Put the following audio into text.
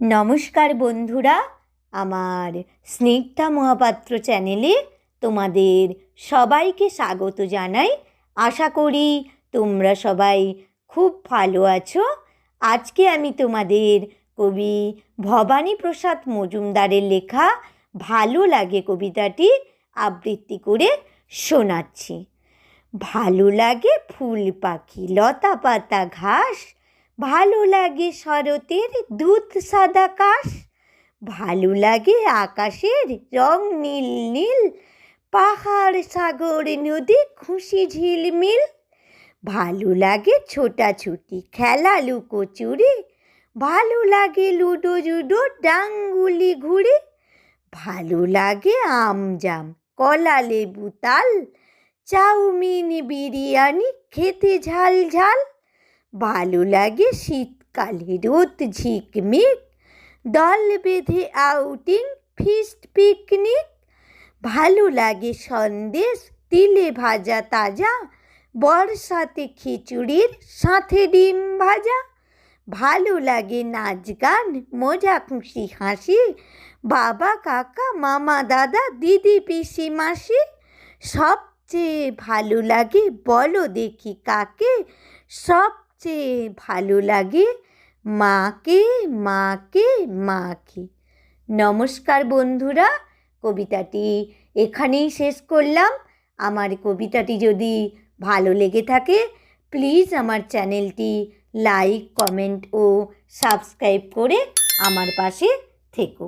নমস্কার বন্ধুরা, আমার স্নিগ্ধা মহাপাত্র চ্যানেলে তোমাদের সবাইকে স্বাগত জানাই। আশা করি তোমরা সবাই খুব ভালো আছো। আজকে আমি তোমাদের কবি ভবানী প্রসাদ মজুমদারের লেখা ভালো লাগে কবিতাটি আবৃত্তি করে শোনাচ্ছি। ভালো লাগে ফুল পাখি, লতা পাতা, ঘাস ভালো লাগে শরতের দুধ সাদা কাশ, ভালো লাগে আকাশের রং নীল নীল, পাহাড়, সাগর, নদী, খুশি ঝিলমিল। ভালো লাগে ছোটাছুটি, খেলা লুকোচুরি ভালো লাগে লুডো জুডো, ডাঙ্গুলি ঘুরে ভালো লাগে আম জাম, কলা লেবু তাল, চাউমিন বিরিয়ানি, খেতে ঝাল ঝাল। ভালো লাগে শীতকালে রোদ ঝিকমিক দল বেঁধে আউটিং ফিস্ট পিকনিক ভালো লাগে সন্দেশ, তিলে ভাজা তাজা। বর্ষাতে খিচুড়ির সাথে ডিম ভাজা। ভালো লাগে নাচ গান, মজা খুশি হাসি। বাবা, কাকা, মামা, দাদা, দিদি, পিসি, মাসি। সবচেয়ে ভালো লাগে বলো দেখি কাকে। সবচেয়ে ভালো লাগে মাকে মাকে মাকে। নমস্কার বন্ধুরা, কবিতাটি এখানেই শেষ করলাম। আমার কবিতাটি যদি ভালো লেগে থাকে প্লিজ আমার চ্যানেলটি লাইক কমেন্ট ও সাবস্ক্রাইব করে আমার পাশে থেকো।